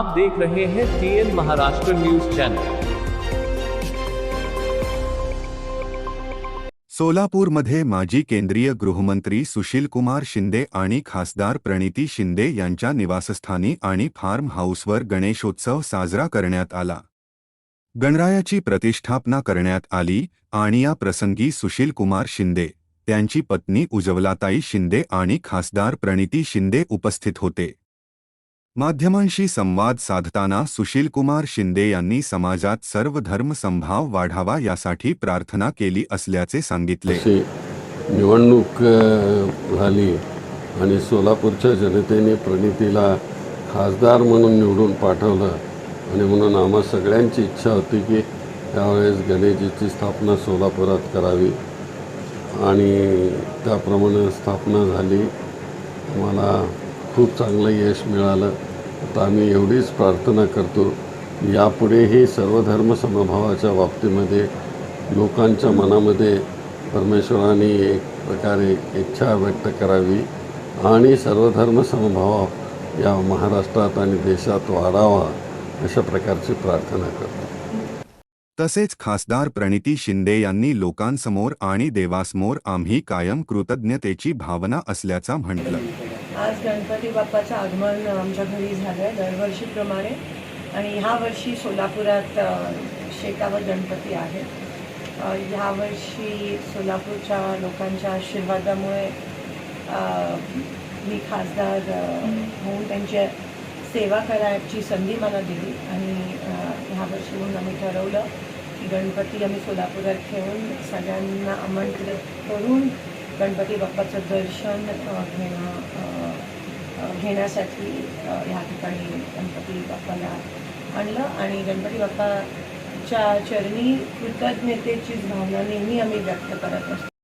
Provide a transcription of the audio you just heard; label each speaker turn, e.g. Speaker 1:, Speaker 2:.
Speaker 1: आप देख रहे हैं टीएन महाराष्ट्र न्यूज चैनल
Speaker 2: सोलापूरमध्ये माजी केंद्रीय गृहमंत्री सुशीलकुमार शिंदे आणि खासदार प्रणिती शिंदे यांच्या निवासस्थानी आणि फार्म हाऊसवर गणेशोत्सव साजरा करण्यात आला. गणरायाची प्रतिष्ठापना करण्यात आली आणि या प्रसंगी सुशीलकुमार शिंदे त्यांची पत्नी उज्ज्वलाताई शिंदे आणि खासदार प्रणिती शिंदे उपस्थित होते. माध्यमांशी संवाद साधताना सुशीलकुमार शिंदे यांनी समाजात सर्व धर्म संभाव वाढावा यासाठी प्रार्थना केली असल्याचे सांगितले.
Speaker 3: निवडणूक झाली आणि सोलापूरच्या जनतेने प्रणितीला खासदार म्हणून निवडून पाठवलं आणि म्हणून आम्हा सगळ्यांची इच्छा होती की त्यावेळेस गणेशजीची स्थापना सोलापुरात करावी. आणि त्याप्रमाणे स्थापना झाली. मला खूप चांगलं यश मिळालं. आता आम्ही एवढीच प्रार्थना करतो यापुढेही सर्वधर्म समभावाच्या बाबतीमध्ये लोकांच्या मनामध्ये परमेश्वराने एक प्रकारे इच्छा व्यक्त करावी आणि सर्वधर्म समभाव या महाराष्ट्रात आणि देशात वाढावा अशा प्रकारची प्रार्थना करतो.
Speaker 2: तसेच खासदार प्रणिती शिंदे यांनी लोकांसमोर आणि देवासमोर आम्ही कायम कृतज्ञतेची भावना असल्याचा म्हटलं.
Speaker 4: आज गणपती बाप्पाचं आगमन आमच्या घरी झालं आहे दरवर्षीप्रमाणे. आणि ह्या वर्षी सोलापुरात शेकावर गणपती आहे. ह्यावर्षी ह्या वर्षी सोलापूरच्या लोकांच्या आशीर्वादामुळे मी खासदार होऊन त्यांची सेवा करायची संधी मला दिली. आणि ह्यावर्षी ह्या वर्षी म्हणून आम्ही ठरवलं की गणपती आम्ही सोलापुरात ठेवून सगळ्यांना आमंत्रित करून गणपती बाप्पाचं दर्शन घेणं घेण्यासाठी ह्या ठिकाणी गणपती बाप्पाला आणलं आणि गणपती बाप्पाच्या चरणी कृतज्ञतेचीच भावना नेहमी आम्ही व्यक्त करत असतो.